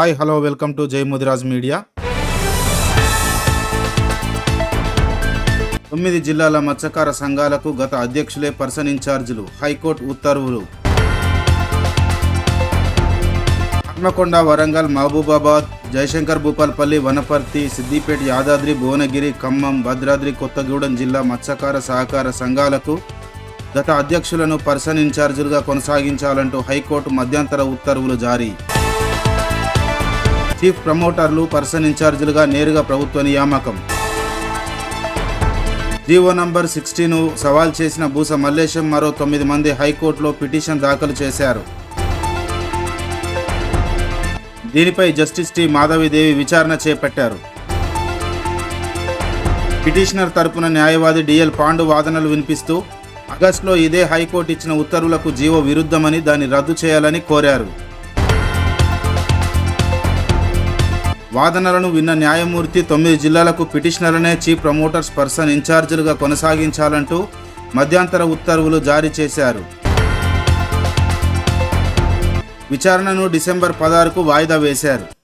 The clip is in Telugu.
హాయ్ హలో వెల్కమ్ టు జై ముదిరాజ్ మీడియా. తొమ్మిది జిల్లాల మత్స్యకార సంఘాలకు గత అధ్యక్షులే పర్సన్ ఇన్ఛార్జీలు హైకోర్టు ఉత్తర్వులు. హన్మకొండ వరంగల్ మహబూబాబాద్ జయశంకర్ భూపాల్పల్లి వనపర్తి సిద్దిపేట యాదాద్రి భువనగిరి ఖమ్మం భద్రాద్రి కొత్తగూడెం జిల్లా మత్స్యకార సహకార సంఘాలకు గత అధ్యక్షులను పర్సన్ ఇన్ఛార్జీలుగా కొనసాగించాలంటూ హైకోర్టు మధ్యంతర ఉత్తర్వులు జారీ. చీఫ్ ప్రమోటర్లు పర్సన్ ఇన్ఛార్జీలుగా నేరుగా ప్రభుత్వ నియామకం. జీవో నంబర్ సిక్స్టీను సవాల్ చేసిన బూస మల్లేశం మరో తొమ్మిది మంది హైకోర్టులో పిటిషన్ దాఖలు చేశారు. దీనిపై జస్టిస్ టి మాధవిదేవి విచారణ చేపట్టారు. పిటిషనర్ తరపున న్యాయవాది డిఎల్ పాండు వాదనలు వినిపిస్తూ ఆగస్టులో ఇదే హైకోర్టు ఇచ్చిన ఉత్తర్వులకు జీవో విరుద్ధమని దాన్ని రద్దు చేయాలని కోరారు. వాదనలను విన్న న్యాయమూర్తి తొమ్మిది జిల్లాలకు పిటిషనర్లనే చీఫ్ ప్రమోటర్స్ పర్సన్ ఇన్ఛార్జీలుగా కొనసాగించాలంటూ మధ్యంతర ఉత్తర్వులు జారీ చేశారు. విచారణను డిసెంబర్ పదహారుకు వాయిదా వేశారు.